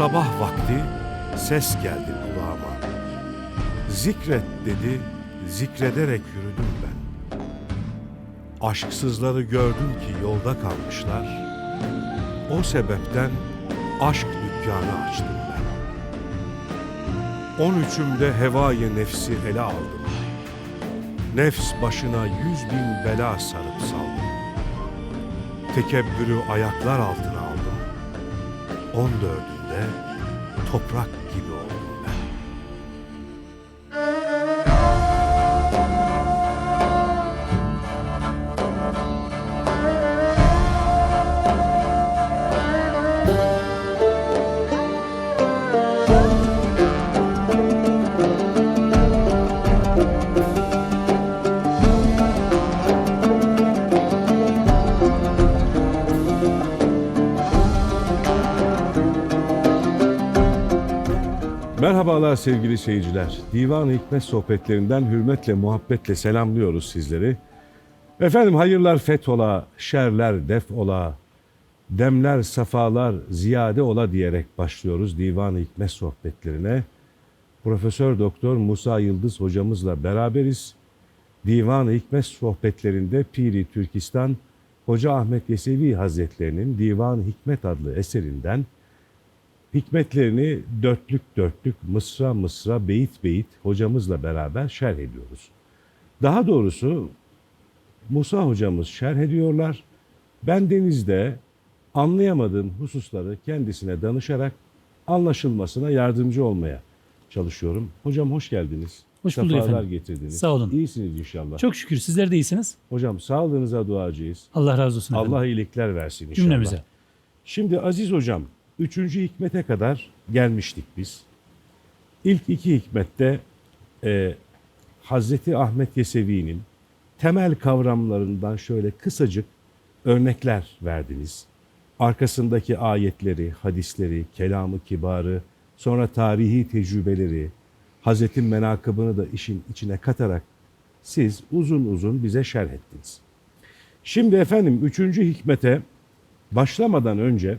Sabah vakti ses geldi kulağıma. Zikret dedi, zikrederek yürüdüm ben. Aşksızları gördüm ki yolda kalmışlar. O sebepten aşk dükkanı açtım ben. On üçümde hevayı nefsi ele aldım. Nefs başına yüz bin bela sarıp saldım. Tekebbürü ayaklar altına aldım. On dördünde toprak Merhabalar sevgili seyirciler. Divan-ı Hikmet sohbetlerinden hürmetle, muhabbetle selamlıyoruz sizleri. Efendim hayırlar fethola, şerler def ola, demler safalar ziyade ola diyerek başlıyoruz Divan-ı Hikmet sohbetlerine. Profesör Doktor Musa Yıldız hocamızla beraberiz. Divan-ı Hikmet sohbetlerinde Piri Türkistan Hoca Ahmet Yesevi Hazretlerinin Divan-ı Hikmet adlı eserinden hikmetlerini dörtlük dörtlük mısra mısra beyit beyit hocamızla beraber şerh ediyoruz. Daha doğrusu Musa hocamız şerh ediyorlar. Ben denizde anlayamadığım hususları kendisine danışarak anlaşılmasına yardımcı olmaya çalışıyorum. Hocam hoş geldiniz. Hoş bulduk Sefalar efendim. getirdiniz. Sağ olun. İyisiniz inşallah. Çok şükür sizler de iyisiniz. Hocam sağlığınıza duacıyız. Allah razı olsun efendim. Allah iyilikler versin inşallah. Cümlemize. Şimdi Aziz Hocam, üçüncü hikmete kadar gelmiştik biz. İlk iki hikmette e, Hazreti Ahmet Yesevi'nin temel kavramlarından şöyle kısacık örnekler verdiniz. Arkasındaki ayetleri, hadisleri, kelamı kibarı, sonra tarihi tecrübeleri, Hazretin menakıbını da işin içine katarak siz uzun uzun bize şerh ettiniz. Şimdi efendim üçüncü hikmete başlamadan önce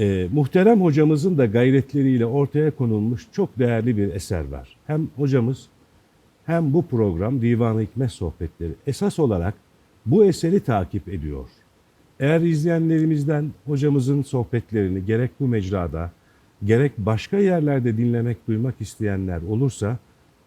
e, muhterem hocamızın da gayretleriyle ortaya konulmuş çok değerli bir eser var. Hem hocamız hem bu program Divan-ı Hikmet Sohbetleri esas olarak bu eseri takip ediyor. Eğer izleyenlerimizden hocamızın sohbetlerini gerek bu mecrada gerek başka yerlerde dinlemek, duymak isteyenler olursa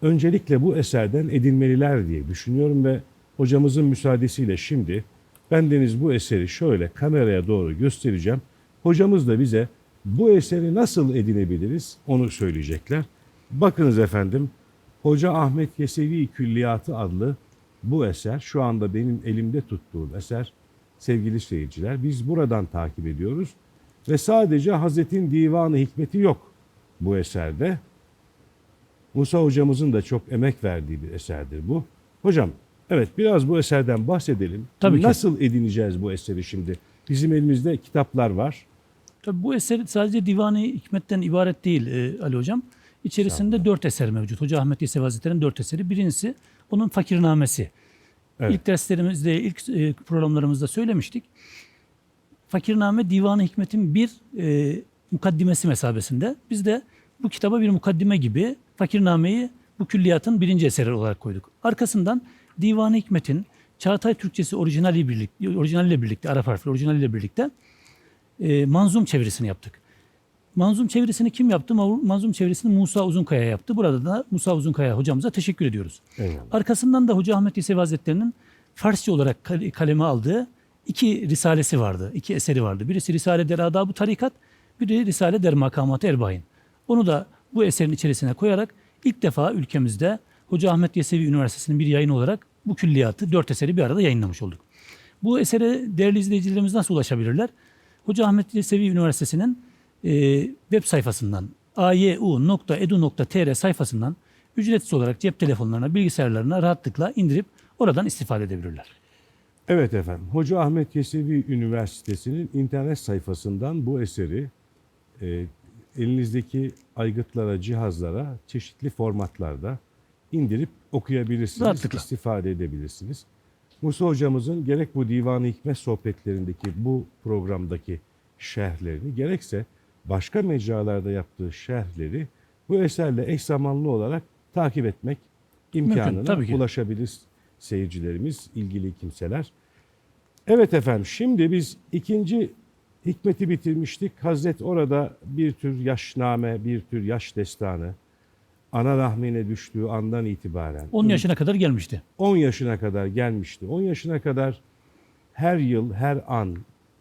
öncelikle bu eserden edinmeliler diye düşünüyorum ve hocamızın müsaadesiyle şimdi bendeniz bu eseri şöyle kameraya doğru göstereceğim. Hocamız da bize bu eseri nasıl edinebiliriz onu söyleyecekler. Bakınız efendim Hoca Ahmet Yesevi Külliyatı adlı bu eser şu anda benim elimde tuttuğum eser sevgili seyirciler. Biz buradan takip ediyoruz ve sadece Hazretin Divanı Hikmeti yok bu eserde. Musa hocamızın da çok emek verdiği bir eserdir bu. Hocam evet biraz bu eserden bahsedelim. Tabii ki. Nasıl edineceğiz bu eseri şimdi? Bizim elimizde kitaplar var. Tabii bu eser sadece Divan-ı Hikmet'ten ibaret değil e, Ali Hocam. İçerisinde dört eser mevcut. Hoca Ahmet Yesevi Hazretleri'nin dört eseri. Birincisi onun fakirnamesi. Evet. İlk derslerimizde, ilk e, programlarımızda söylemiştik. Fakirname Divan-ı Hikmet'in bir e, mukaddimesi mesabesinde. Biz de bu kitaba bir mukaddime gibi Fakirname'yi bu külliyatın birinci eseri olarak koyduk. Arkasından Divan-ı Hikmet'in Çağatay Türkçesi orijinali birlikte, orijinaliyle birlikte, Arap harfli orijinaliyle birlikte e, manzum çevirisini yaptık. Manzum çevirisini kim yaptı? Ma- Manzum çevirisini Musa Uzunkaya yaptı. Burada da Musa Uzunkaya hocamıza teşekkür ediyoruz. Eyvallah. Arkasından da Hoca Ahmet Yesevi Hazretleri'nin Farsça olarak kal- kaleme aldığı iki risalesi vardı. iki eseri vardı. Birisi Risale der Adab-ı Tarikat, biri Risale der Makamat Erbain. Onu da bu eserin içerisine koyarak ilk defa ülkemizde Hoca Ahmet Yesevi Üniversitesi'nin bir yayını olarak bu külliyatı, dört eseri bir arada yayınlamış olduk. Bu esere değerli izleyicilerimiz nasıl ulaşabilirler? Hoca Ahmet Yesevi Üniversitesi'nin e, web sayfasından ayu.edu.tr sayfasından ücretsiz olarak cep telefonlarına, bilgisayarlarına rahatlıkla indirip oradan istifade edebilirler. Evet efendim. Hoca Ahmet Yesevi Üniversitesi'nin internet sayfasından bu eseri e, elinizdeki aygıtlara, cihazlara çeşitli formatlarda indirip okuyabilirsiniz, Rahatlıkla. istifade edebilirsiniz. Musa hocamızın gerek bu Divan-ı Hikmet sohbetlerindeki bu programdaki şerhlerini gerekse başka mecralarda yaptığı şerhleri bu eserle eş zamanlı olarak takip etmek imkanına ki. ulaşabilir seyircilerimiz, ilgili kimseler. Evet efendim şimdi biz ikinci hikmeti bitirmiştik. Hazret orada bir tür yaşname, bir tür yaş destanı ana rahmine düştüğü andan itibaren 10 yaşına kadar gelmişti. 10 yaşına kadar gelmişti. 10 yaşına kadar her yıl, her an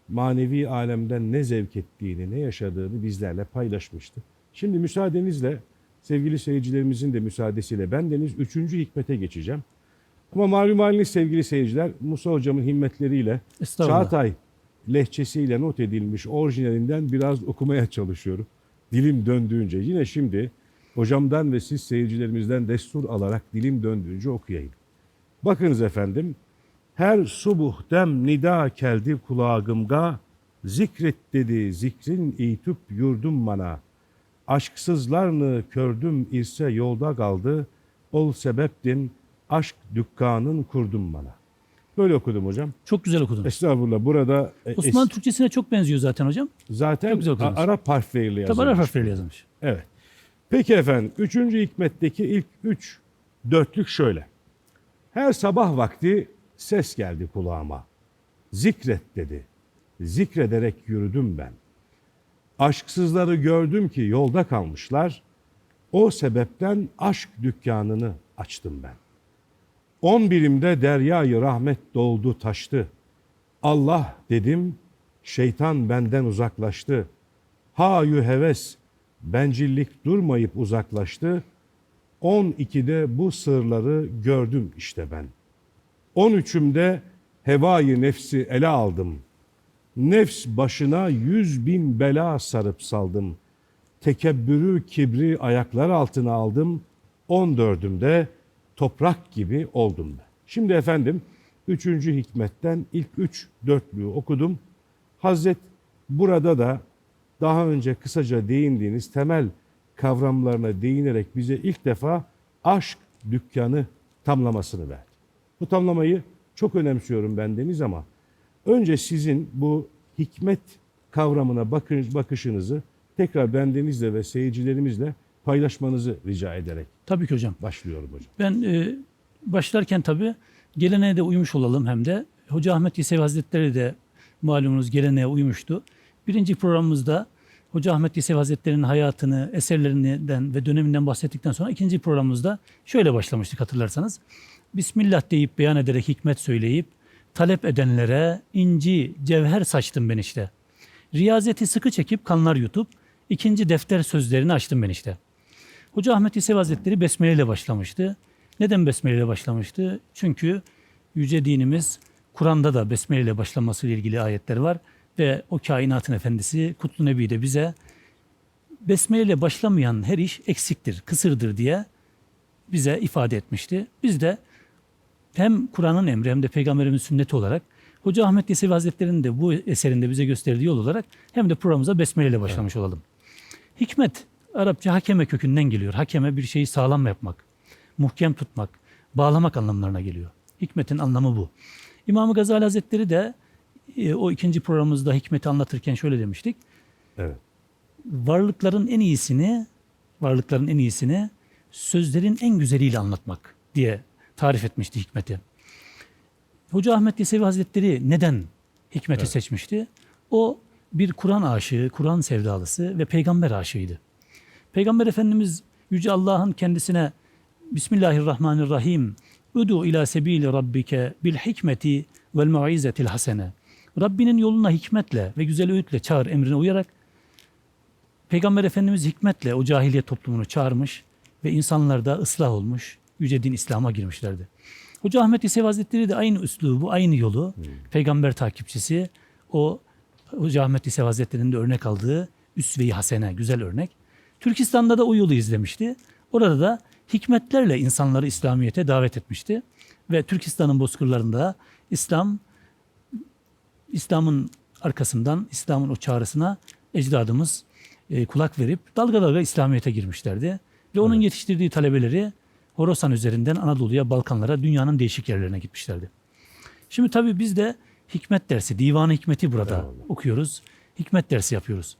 manevi alemden ne zevk ettiğini, ne yaşadığını bizlerle paylaşmıştı. Şimdi müsaadenizle, sevgili seyircilerimizin de müsaadesiyle ben deniz 3. hikmete geçeceğim. Ama malum haliniz sevgili seyirciler, Musa hocamın himmetleriyle. Çağatay lehçesiyle not edilmiş orijinalinden biraz okumaya çalışıyorum. Dilim döndüğünce. Yine şimdi hocamdan ve siz seyircilerimizden destur alarak dilim döndüğünce okuyayım. Bakınız efendim. Her subuh dem nida keldi kulağımga. Zikret dedi zikrin eğitip yurdum bana. Aşksızlarını kördüm irse yolda kaldı. Ol sebeptin aşk dükkanın kurdum bana. Böyle okudum hocam. Çok güzel okudunuz. Estağfurullah burada e, Osmanlı es- Türkçesine çok benziyor zaten hocam. zaten çok güzel okudunuz. Arap harfleriyle yazılmış. Tabi Arap harfleriyle yazılmış. Evet. Peki efendim üçüncü hikmetteki ilk üç dörtlük şöyle. Her sabah vakti ses geldi kulağıma. Zikret dedi. Zikrederek yürüdüm ben. Aşksızları gördüm ki yolda kalmışlar. O sebepten aşk dükkanını açtım ben. On birimde deryayı rahmet doldu taştı. Allah dedim, şeytan benden uzaklaştı. Hayü heves, bencillik durmayıp uzaklaştı. 12'de bu sırları gördüm işte ben. 13'ümde hevayı nefsi ele aldım. Nefs başına yüz bin bela sarıp saldım. Tekebbürü kibri ayaklar altına aldım. 14'ümde toprak gibi oldum ben. Şimdi efendim üçüncü hikmetten ilk üç dörtlüğü okudum. Hazret burada da daha önce kısaca değindiğiniz temel kavramlarına değinerek bize ilk defa aşk dükkanı tamlamasını verdi. Bu tamlamayı çok önemsiyorum ben Deniz ama önce sizin bu hikmet kavramına bakış, bakışınızı tekrar bendenizle ve seyircilerimizle paylaşmanızı rica ederek Tabii ki hocam. başlıyorum hocam. Ben e, başlarken tabii geleneğe de uymuş olalım hem de. Hoca Ahmet Yesevi Hazretleri de malumunuz geleneğe uymuştu. Birinci programımızda Hoca Ahmet Yesevi Hazretleri'nin hayatını, eserlerinden ve döneminden bahsettikten sonra ikinci programımızda şöyle başlamıştık hatırlarsanız. Bismillah deyip beyan ederek hikmet söyleyip talep edenlere inci, cevher saçtım ben işte. Riyazeti sıkı çekip kanlar yutup ikinci defter sözlerini açtım ben işte. Hoca Ahmet Yesevi Hazretleri Besmele ile başlamıştı. Neden Besmele ile başlamıştı? Çünkü yüce dinimiz Kur'an'da da Besmele ile başlaması ile ilgili ayetler var ve o kainatın efendisi Kutlu Nebi de bize Besmele ile başlamayan her iş eksiktir, kısırdır diye bize ifade etmişti. Biz de hem Kur'an'ın emri hem de Peygamberimiz sünneti olarak Hoca Ahmet Yesevi Hazretleri'nin de bu eserinde bize gösterdiği yol olarak hem de programımıza Besmele ile başlamış olalım. Hikmet Arapça hakeme kökünden geliyor. Hakeme bir şeyi sağlam yapmak, muhkem tutmak, bağlamak anlamlarına geliyor. Hikmetin anlamı bu. İmam Gazali Hazretleri de e, o ikinci programımızda hikmeti anlatırken şöyle demiştik. Evet. Varlıkların en iyisini, varlıkların en iyisini sözlerin en güzeliyle anlatmak diye tarif etmişti hikmeti. Hoca Ahmet Yesevi Hazretleri neden hikmeti Evet. seçmişti? O bir Kur'an aşığı, Kur'an sevdalısı ve peygamber aşığıydı. Peygamber Efendimiz Yüce Allah'ın kendisine Bismillahirrahmanirrahim Udu ila sebili rabbike bil hikmeti vel mauizetil hasene. Rabbinin yoluna hikmetle ve güzel öğütle çağır emrine uyarak Peygamber Efendimiz hikmetle o cahiliye toplumunu çağırmış ve insanlar da ıslah olmuş, yüce din İslam'a girmişlerdi. Hoca Ahmet Yesevi Hazretleri de aynı üslubu, aynı yolu peygamber takipçisi o Hoca Ahmet Yesevi Hazretleri'nin de örnek aldığı üsve-i hasene, güzel örnek. Türkistan'da da o yolu izlemişti. Orada da hikmetlerle insanları İslamiyet'e davet etmişti. Ve Türkistan'ın bozkırlarında İslam İslam'ın arkasından, İslam'ın o çağrısına ecdadımız e, kulak verip dalga dalga İslamiyet'e girmişlerdi. Ve onun Evet. yetiştirdiği talebeleri Horasan üzerinden Anadolu'ya, Balkanlara, dünyanın değişik yerlerine gitmişlerdi. Şimdi tabii biz de hikmet dersi, divan hikmeti burada Eyvallah. okuyoruz. Hikmet dersi yapıyoruz.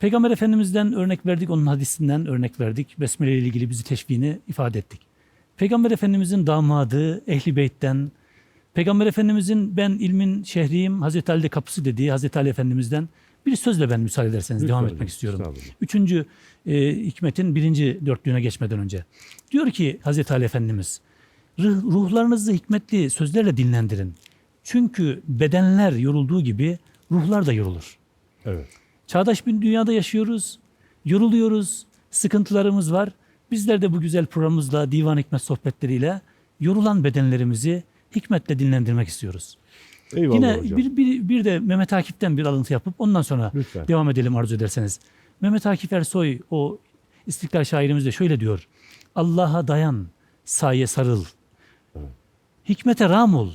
Peygamber Efendimiz'den örnek verdik, onun hadisinden örnek verdik. Besmele ile ilgili bizi teşviğini ifade ettik. Peygamber Efendimiz'in damadı, ehli beytten, Peygamber Efendimiz'in ben ilmin şehriyim, Hazreti Ali'de kapısı dediği Hazreti Ali Efendimiz'den bir sözle ben müsaade ederseniz Lütfen devam hocam, etmek istiyorum. Üçüncü e, hikmetin birinci dörtlüğüne geçmeden önce. Diyor ki Hazreti Ali Efendimiz, "Ruh- ruhlarınızı hikmetli sözlerle dinlendirin. Çünkü bedenler yorulduğu gibi ruhlar da yorulur. Evet. Çağdaş bir dünyada yaşıyoruz, yoruluyoruz, sıkıntılarımız var. Bizler de bu güzel programımızla, divan hikmet sohbetleriyle yorulan bedenlerimizi hikmetle dinlendirmek istiyoruz. Eyvallah Yine hocam. bir, bir, bir de Mehmet Akif'ten bir alıntı yapıp ondan sonra Lütfen. devam edelim arzu ederseniz. Mehmet Akif Ersoy o İstiklal şairimiz de şöyle diyor. Allah'a dayan, saye sarıl. Hikmete ram ol.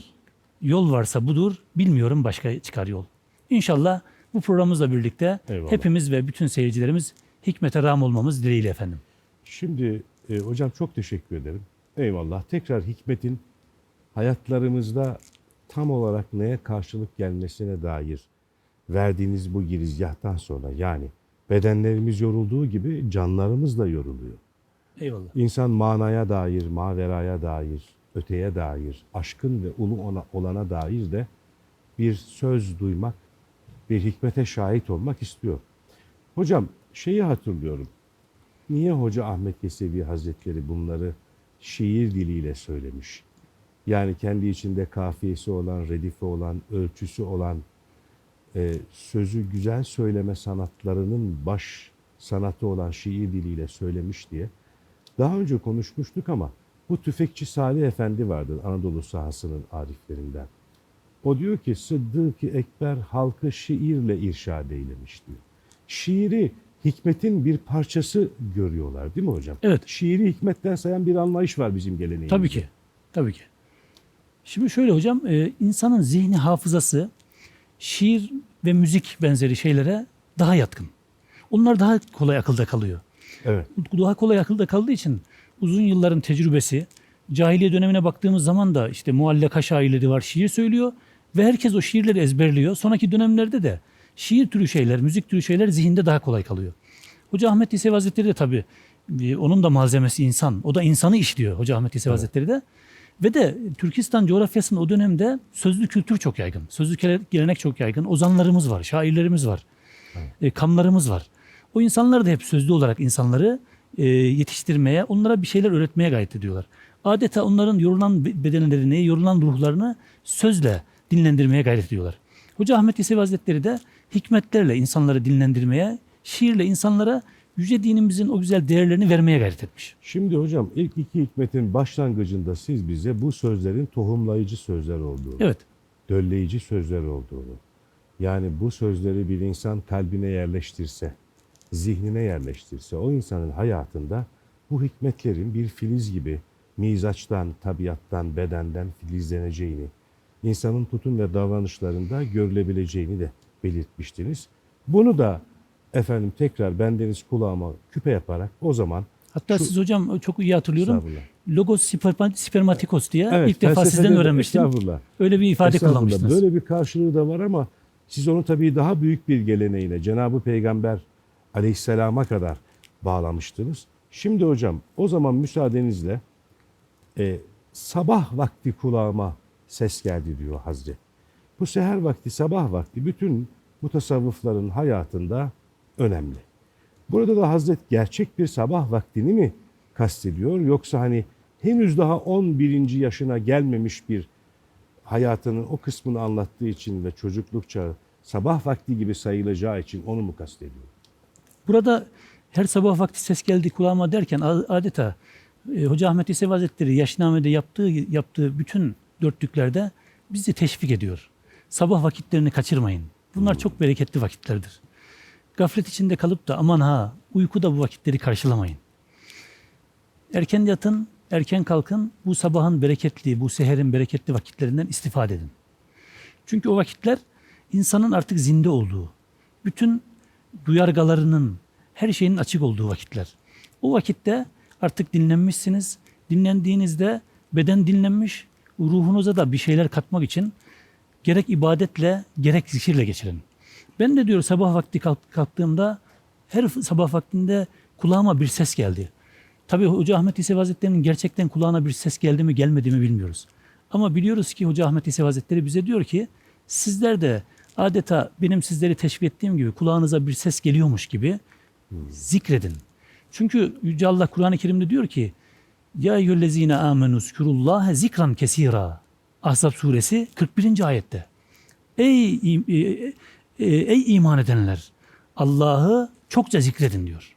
Yol varsa budur, bilmiyorum başka çıkar yol. İnşallah bu programımızla birlikte Eyvallah. hepimiz ve bütün seyircilerimiz hikmete ram olmamız dileğiyle efendim. Şimdi e, hocam çok teşekkür ederim. Eyvallah. Tekrar hikmetin hayatlarımızda tam olarak neye karşılık gelmesine dair verdiğiniz bu girizgahtan sonra yani bedenlerimiz yorulduğu gibi canlarımız da yoruluyor. Eyvallah. İnsan manaya dair, maveraya dair, öteye dair, aşkın ve ulu ona, olana dair de bir söz duymak, bir hikmete şahit olmak istiyor. Hocam şeyi hatırlıyorum. Niye Hoca Ahmet Yesevi Hazretleri bunları şiir diliyle söylemiş? Yani kendi içinde kafiyesi olan, redifi olan, ölçüsü olan, e, sözü güzel söyleme sanatlarının baş sanatı olan şiir diliyle söylemiş diye. Daha önce konuşmuştuk ama bu tüfekçi Salih Efendi vardır Anadolu sahasının ariflerinden. O diyor ki Sıddık-ı Ekber halkı şiirle irşad eylemiş diyor. Şiiri hikmetin bir parçası görüyorlar değil mi hocam? Evet. Şiiri hikmetten sayan bir anlayış var bizim geleneğimizde. Tabii ki. Tabii ki. Şimdi şöyle hocam, e, insanın zihni hafızası şiir ve müzik benzeri şeylere daha yatkın. Onlar daha kolay akılda kalıyor. Evet. Daha kolay akılda kaldığı için uzun yılların tecrübesi, cahiliye dönemine baktığımız zaman da işte muallaka şairleri var, şiir söylüyor ve herkes o şiirleri ezberliyor. Sonraki dönemlerde de şiir türü şeyler, müzik türü şeyler zihinde daha kolay kalıyor. Hoca Ahmet Yesevi Hazretleri de tabii e, onun da malzemesi insan. O da insanı işliyor Hoca Ahmet Yesevi Hazretleri de. Ve de Türkistan coğrafyasında o dönemde sözlü kültür çok yaygın. Sözlü gele- gelenek çok yaygın. Ozanlarımız var, şairlerimiz var, e, kamlarımız var. O insanlar da hep sözlü olarak insanları e, yetiştirmeye, onlara bir şeyler öğretmeye gayret ediyorlar. Adeta onların yorulan be- bedenlerini, yorulan ruhlarını sözle dinlendirmeye gayret ediyorlar. Hoca Ahmet Yesevi Hazretleri de hikmetlerle insanları dinlendirmeye, şiirle insanlara yüce dinimizin o güzel değerlerini vermeye gayret etmiş. Şimdi hocam ilk iki hikmetin başlangıcında siz bize bu sözlerin tohumlayıcı sözler olduğunu, Evet, dölleyici sözler olduğunu, yani bu sözleri bir insan kalbine yerleştirse, zihnine yerleştirse, o insanın hayatında bu hikmetlerin bir filiz gibi mizaçtan, tabiattan, bedenden filizleneceğini, insanın tutum ve davranışlarında görülebileceğini de belirtmiştiniz. Bunu da efendim tekrar bendeniz kulağıma küpe yaparak o zaman Hatta Şu- siz hocam çok iyi hatırlıyorum. Logos sperma- spermatikos diye Evet, ilk defa sizden de- öğrenmiştim. Öyle bir ifade kullanmıştınız. Böyle bir karşılığı da var ama siz onu tabii daha büyük bir geleneğine Cenab-ı Peygamber aleyhisselama kadar bağlamıştınız. Şimdi hocam o zaman müsaadenizle e, sabah vakti kulağıma ses geldi diyor Hazret. Bu seher vakti, sabah vakti bütün mutasavvıfların hayatında önemli. Burada da Hazret gerçek bir sabah vaktini mi kastediyor yoksa hani henüz daha 11. yaşına gelmemiş bir hayatının o kısmını anlattığı için ve çocukluk çağı sabah vakti gibi sayılacağı için onu mu kastediyor? Burada her sabah vakti ses geldi kulağıma derken adeta e, Hoca Ahmet Yesevi Hazretleri yaşnamede yaptığı yaptığı bütün dörtlüklerde bizi teşvik ediyor. Sabah vakitlerini kaçırmayın. Bunlar çok bereketli vakitlerdir. Gaflet içinde kalıp da aman ha uykuda bu vakitleri karşılamayın. Erken yatın, erken kalkın. Bu sabahın bereketli, bu seherin bereketli vakitlerinden istifade edin. Çünkü o vakitler insanın artık zinde olduğu, bütün duyargalarının, her şeyin açık olduğu vakitler. O vakitte artık dinlenmişsiniz. Dinlendiğinizde beden dinlenmiş, ruhunuza da bir şeyler katmak için gerek ibadetle gerek zikirle geçirin. Ben de diyor sabah vakti kalk- kalktığımda her sabah vaktinde kulağıma bir ses geldi. Tabii Hoca Ahmet İsevi Hazretleri'nin gerçekten kulağına bir ses geldi mi gelmedi mi bilmiyoruz. Ama biliyoruz ki Hoca Ahmet İsevi Hazretleri bize diyor ki sizler de adeta benim sizleri teşvik ettiğim gibi kulağınıza bir ses geliyormuş gibi zikredin. Çünkü Yüce Allah Kur'an-ı Kerim'de diyor ki Ya eyyühellezine amenu zkurullaha zikran kesira. Ahzab suresi 41. ayette. Ey, e, e, ey iman edenler Allah'ı çokça zikredin diyor.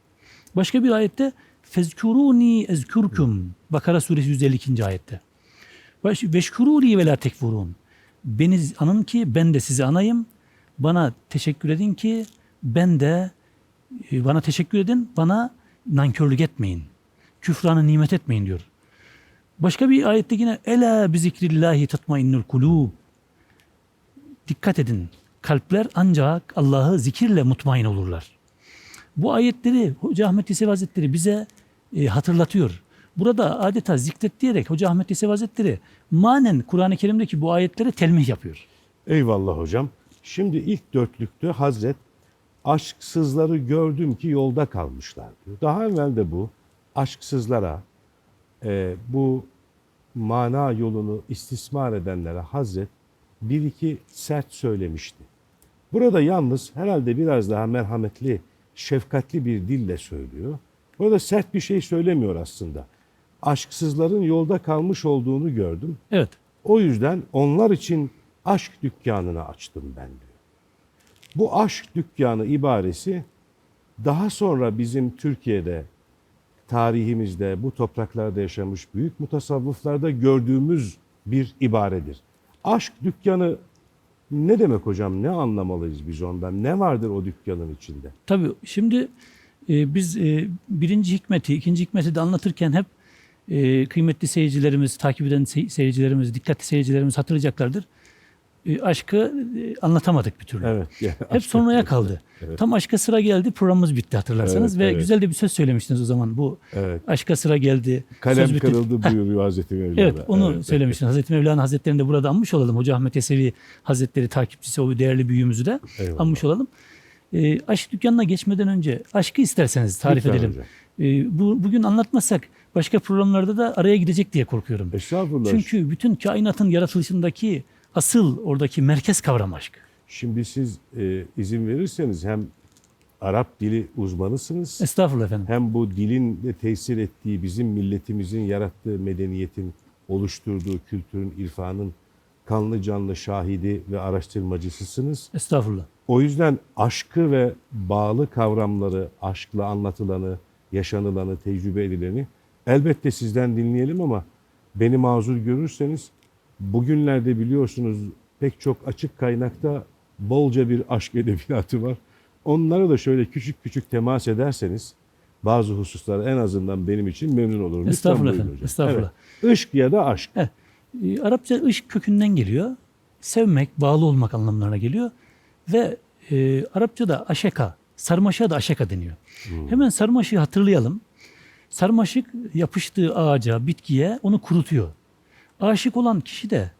Başka bir ayette fezkuruni ezkurkum. Bakara suresi 152. ayette. Veşkuruni ve la tekfurun. Beni anın ki ben de sizi anayım. Bana teşekkür edin ki ben de e, bana teşekkür edin. Bana nankörlük etmeyin. Küfranı nimet etmeyin diyor. Başka bir ayette yine ela bi zikrillahi tatmainnul kulub. Dikkat edin. Kalpler ancak Allah'ı zikirle mutmain olurlar. Bu ayetleri Hoca Ahmet Yesevi Hazretleri bize e, hatırlatıyor. Burada adeta zikret diyerek Hoca Ahmet Yesevi Hazretleri manen Kur'an-ı Kerim'deki bu ayetleri telmih yapıyor. Eyvallah hocam. Şimdi ilk dörtlükte Hazret aşksızları gördüm ki yolda kalmışlar diyor. Daha evvel de bu aşksızlara e, bu mana yolunu istismar edenlere Hazret bir iki sert söylemişti. Burada yalnız herhalde biraz daha merhametli, şefkatli bir dille söylüyor. Burada sert bir şey söylemiyor aslında. Aşksızların yolda kalmış olduğunu gördüm. Evet. O yüzden onlar için aşk dükkanını açtım ben diyor. Bu aşk dükkanı ibaresi daha sonra bizim Türkiye'de tarihimizde bu topraklarda yaşamış büyük mutasavvıflarda gördüğümüz bir ibaredir. Aşk dükkanı ne demek hocam? Ne anlamalıyız biz ondan? Ne vardır o dükkanın içinde? Tabii şimdi e, biz e, birinci hikmeti, ikinci hikmeti de anlatırken hep e, kıymetli seyircilerimiz, takip eden sey- seyircilerimiz, dikkatli seyircilerimiz hatırlayacaklardır. E, aşkı e, anlatamadık bir türlü. Evet. Hep sonraya kaldı. Tam aşka sıra geldi, programımız bitti hatırlarsanız Evet, ve evet. güzel de bir söz söylemiştiniz o zaman. Bu Evet. aşka sıra geldi. söz Kalem bitti. kırıldı buyuruyor Hazreti Mevlana. Evet onu Evet. söylemiştiniz. Hazreti Mevlana Hazretleri'ni de burada anmış olalım. Hoca Ahmet Yesevi Hazretleri takipçisi o değerli büyüğümüzü de Eyvallah. anmış olalım. E, aşk dükkanına geçmeden önce aşkı isterseniz tarif Lütfen edelim. E, bu, bugün anlatmazsak başka programlarda da araya gidecek diye korkuyorum. Estağfurullah. Çünkü bütün kainatın yaratılışındaki asıl oradaki merkez kavram aşk. Şimdi siz e, izin verirseniz hem Arap dili uzmanısınız Estağfurullah efendim. hem bu dilin de tesir ettiği bizim milletimizin yarattığı medeniyetin oluşturduğu kültürün, irfanın kanlı canlı şahidi ve araştırmacısısınız. Estağfurullah. O yüzden aşkı ve bağlı kavramları, aşkla anlatılanı, yaşanılanı, tecrübe edileni elbette sizden dinleyelim ama beni mazur görürseniz bugünlerde biliyorsunuz pek çok açık kaynakta bolca bir aşk edebiyatı var. Onlara da şöyle küçük küçük temas ederseniz bazı hususlara en azından benim için memnun olurum. Estağfurullah efendim, hocam. estağfurullah. Evet. Işk ya da aşk. Evet. E, Arapça ışk kökünden geliyor. Sevmek, bağlı olmak anlamlarına geliyor. Ve e, Arapçada aşeka, sarmaşığa da aşeka deniyor. Hemen sarmaşığı hatırlayalım. Sarmaşık yapıştığı ağaca, bitkiye onu kurutuyor. Aşık olan kişi de,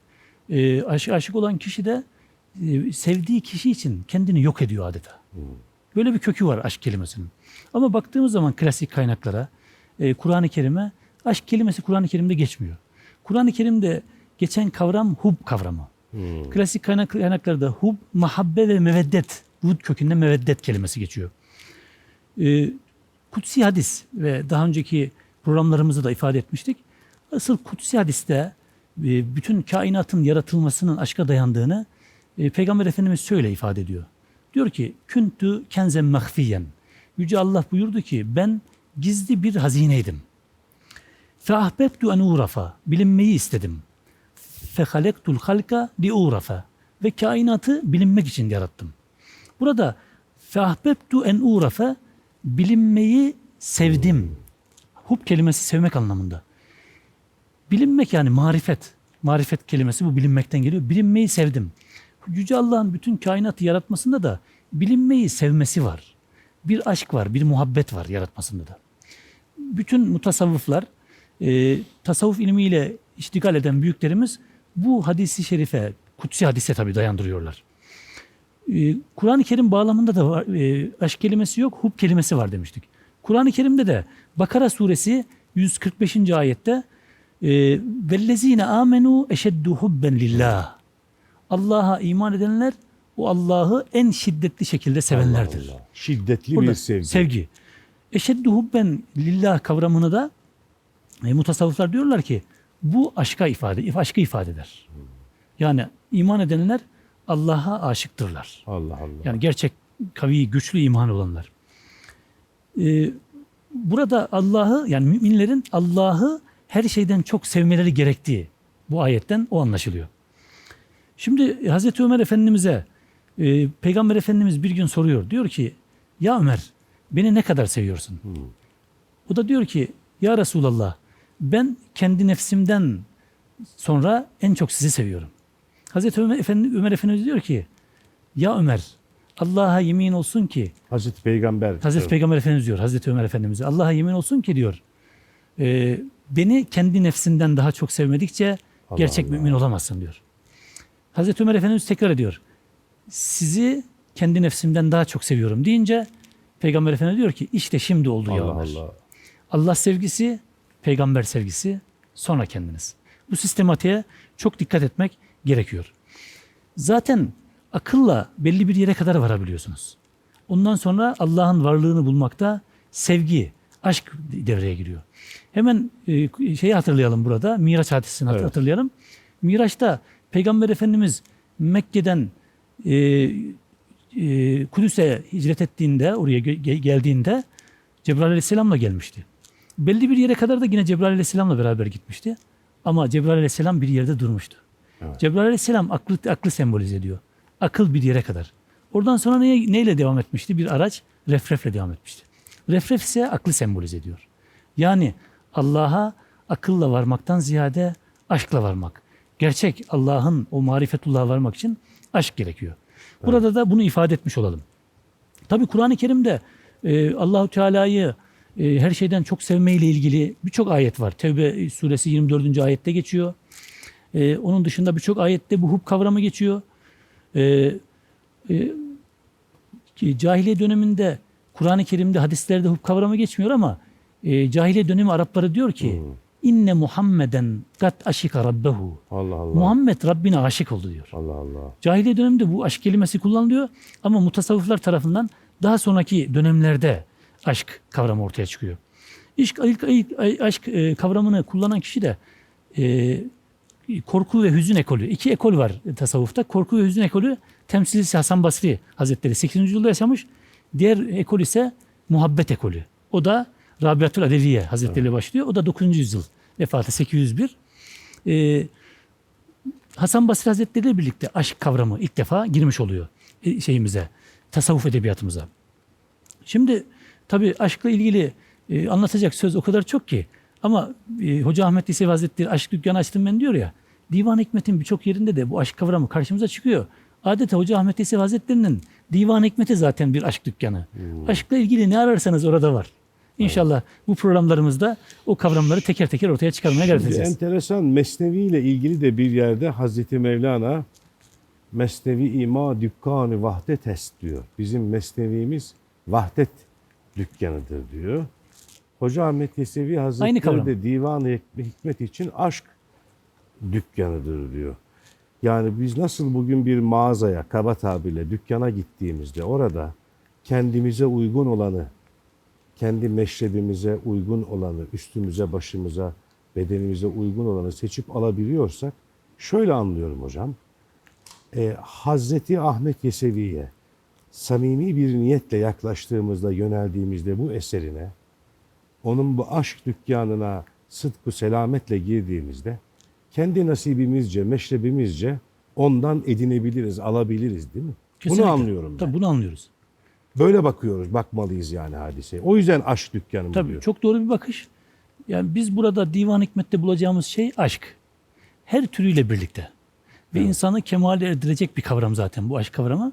e, aş- aşık olan kişi de e, sevdiği kişi için kendini yok ediyor adeta. Böyle bir kökü var aşk kelimesinin. Ama baktığımız zaman klasik kaynaklara, e, Kur'an-ı Kerim'e aşk kelimesi Kur'an-ı Kerim'de geçmiyor. Kur'an-ı Kerim'de geçen kavram hub kavramı. Klasik kaynak, kaynaklarda hub, mahabbe ve meveddet. Hud kökünden meveddet kelimesi geçiyor. E, kutsi hadis ve daha önceki programlarımızda da ifade etmiştik. Asıl kutsi hadiste bütün kainatın yaratılmasının aşka dayandığını e, Peygamber Efendimiz şöyle ifade ediyor. Diyor ki küntü kenzen mahfiyen. Yüce Allah buyurdu ki ben gizli bir hazineydim. Fe ahbebtu en urafa. Bilinmeyi istedim. Fe halektul halka li urafa. Ve kainatı bilinmek için yarattım. Burada fe ahbebtu en urafa bilinmeyi sevdim. Hub kelimesi sevmek anlamında. Bilinmek yani marifet. Marifet kelimesi bu bilinmekten geliyor. Bilinmeyi sevdim. Yüce Allah'ın bütün kainatı yaratmasında da bilinmeyi sevmesi var. Bir aşk var, bir muhabbet var yaratmasında da. Bütün mutasavvıflar, e, tasavvuf ilmiyle iştigal eden büyüklerimiz bu hadisi şerife, kutsi hadise tabii dayandırıyorlar. e, Kur'an-ı Kerim bağlamında da var, e, aşk kelimesi yok, hub kelimesi var demiştik. Kur'an-ı Kerim'de de Bakara suresi 145. ayette vellezine amenu eşeddu hubben lillah. Allah'a iman edenler o Allah'ı en şiddetli şekilde sevenlerdir. Allah. Şiddetli Burada bir sevgi. Sevgi. Eşeddu hubben lillah kavramını da e, mutasavvıflar diyorlar ki bu aşka ifade, aşkı ifade eder. Yani iman edenler Allah'a aşıktırlar. Allah Allah. Yani gerçek, kavi, güçlü iman olanlar. Ee, burada Allah'ı yani müminlerin Allah'ı her şeyden çok sevmeleri gerektiği bu ayetten o anlaşılıyor. Şimdi Hazreti Ömer Efendimiz'e e, Peygamber Efendimiz bir gün soruyor. Diyor ki ya Ömer beni ne kadar seviyorsun? O da diyor ki ya Resulallah ben kendi nefsimden sonra en çok sizi seviyorum. Hazreti Ömer, Efendi, Ömer Efendimiz diyor ki ya Ömer Allah'a yemin olsun ki Hazreti Peygamber. Hazreti Peygamber Efendimiz diyor Hazreti Ömer Efendimiz'e Allah'a yemin olsun ki diyor e, beni kendi nefsinden daha çok sevmedikçe Allah gerçek Allah. mümin olamazsın diyor. Hazreti Ömer Efendimiz tekrar ediyor. Sizi kendi nefsimden daha çok seviyorum deyince Peygamber Efendimiz diyor ki işte şimdi oldu ya Allah. Allah. Allah sevgisi, peygamber sevgisi, sonra kendiniz. Bu sistematiğe çok dikkat etmek gerekiyor. Zaten akılla belli bir yere kadar varabiliyorsunuz. Ondan sonra Allah'ın varlığını bulmakta sevgi, aşk devreye giriyor. Hemen e, şeyi hatırlayalım burada. Miraç hadisini Evet. hatırlayalım. Miraç'ta Peygamber Efendimiz Mekke'den e, e, Kudüs'e hicret ettiğinde, oraya ge- ge- geldiğinde Cebrail Aleyhisselam'la gelmişti. Belli bir yere kadar da yine Cebrail Aleyhisselam'la beraber gitmişti. Ama Cebrail Aleyhisselam bir yerde durmuştu. Evet. Cebrail Aleyhisselam aklı, aklı sembolize ediyor. Akıl bir yere kadar. Oradan sonra neye, neyle devam etmişti? Bir araç refrefle devam etmişti. Refref ise aklı sembolize ediyor. Yani Allah'a akılla varmaktan ziyade aşkla varmak. Gerçek Allah'ın o marifetullah'a varmak için aşk gerekiyor. Burada da bunu ifade etmiş olalım. Tabi Kur'an-ı Kerim'de e, Allahu Teala'yı e, her şeyden çok sevmeyle ilgili birçok ayet var. Tevbe suresi 24. ayette geçiyor. E, onun dışında birçok ayette bu hub kavramı geçiyor. E, e, cahiliye döneminde Kur'an-ı Kerim'de hadislerde hub kavramı geçmiyor ama e, cahiliye dönemi Arapları diyor ki inne Muhammeden kat aşika rabbehu. Allah Allah. Muhammed Rabbine aşık oldu diyor. Allah Allah. Cahiliye döneminde bu aşk kelimesi kullanılıyor ama mutasavvıflar tarafından daha sonraki dönemlerde aşk kavramı ortaya çıkıyor. İlk, ilk, ilk aşk e, kavramını kullanan kişi de e, korku ve hüzün ekolü. İki ekol var tasavvufta. Korku ve hüzün ekolü temsilcisi Hasan Basri Hazretleri 8. yüzyılda yaşamış. Diğer ekol ise muhabbet ekolü. O da Rabiatül Adeviye Hazretleri ile başlıyor. O da 9. yüzyıl vefatı 801. E, Hasan Basri Hazretleri ile birlikte aşk kavramı ilk defa girmiş oluyor e, şeyimize, tasavvuf edebiyatımıza. Şimdi tabii aşkla ilgili e, anlatacak söz o kadar çok ki ama e, Hoca Ahmet Yesevi Hazretleri aşk dükkanı açtım ben diyor ya. Divan Hikmet'in birçok yerinde de bu aşk kavramı karşımıza çıkıyor. Adeta Hoca Ahmet Yesevi Hazretleri'nin Divan Hikmet'i zaten bir aşk dükkanı. Aşkla ilgili ne ararsanız orada var. İnşallah bu programlarımızda o kavramları teker teker ortaya çıkarmaya gayret edeceğiz. enteresan Mesnevi ile ilgili de bir yerde Hazreti Mevlana Mesnevi ima dükkanı vahdet est diyor. Bizim mesnevimiz vahdet dükkanıdır diyor. Hoca Ahmet Yesevi Hazretleri de divan-ı hikmet için aşk dükkanıdır diyor. Yani biz nasıl bugün bir mağazaya kaba tabirle dükkana gittiğimizde orada kendimize uygun olanı kendi meşrebimize uygun olanı, üstümüze, başımıza, bedenimize uygun olanı seçip alabiliyorsak şöyle anlıyorum hocam. E, Hazreti Ahmet Yesevi'ye samimi bir niyetle yaklaştığımızda, yöneldiğimizde bu eserine, onun bu aşk dükkanına sıdkı selametle girdiğimizde kendi nasibimizce, meşrebimizce ondan edinebiliriz, alabiliriz değil mi? Kesinlikle. Bunu anlıyorum ben. Tabii bunu anlıyoruz. Böyle bakıyoruz, bakmalıyız yani hadiseye. O yüzden aşk dükkanı Tabii diyor. çok doğru bir bakış. Yani biz burada divan hikmette bulacağımız şey aşk. Her türüyle birlikte. Ve insanı kemale erdirecek bir kavram zaten bu aşk kavramı.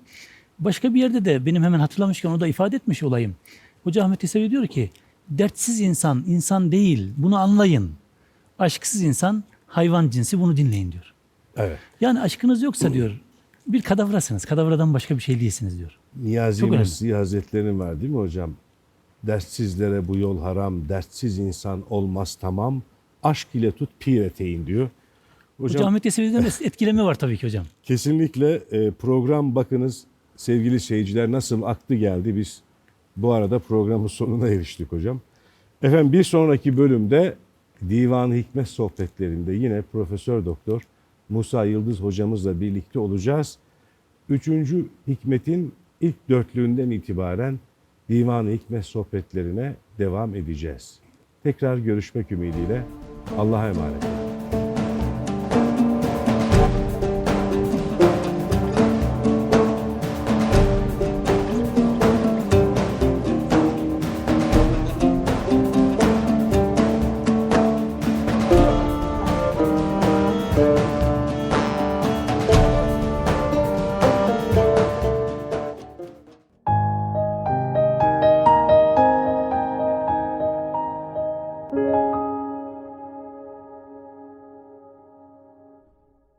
Başka bir yerde de benim hemen hatırlamışken onu da ifade etmiş olayım. Hoca Ahmet Yesevi diyor ki dertsiz insan insan değil bunu anlayın. Aşksız insan hayvan cinsi bunu dinleyin diyor. Evet. Yani aşkınız yoksa diyor bir kadavrasınız. Kadavradan başka bir şey değilsiniz diyor. Niyazi. Mesih Hazretleri'nin var değil mi hocam? Dertsizlere bu yol haram, dertsiz insan olmaz tamam. Aşk ile tut pir eteğin diyor. Hocam, Hocam Ahmet Yesevi'den etkileme var tabii ki hocam. kesinlikle e, program bakınız sevgili seyirciler nasıl aktı geldi. Biz bu arada programın sonuna eriştik hocam. Efendim bir sonraki bölümde Divan Hikmet sohbetlerinde yine Profesör Doktor Musa Yıldız hocamızla birlikte olacağız. Üçüncü hikmetin ilk dörtlüğünden itibaren Divan Hikmet sohbetlerine devam edeceğiz. Tekrar görüşmek ümidiyle Allah'a emanet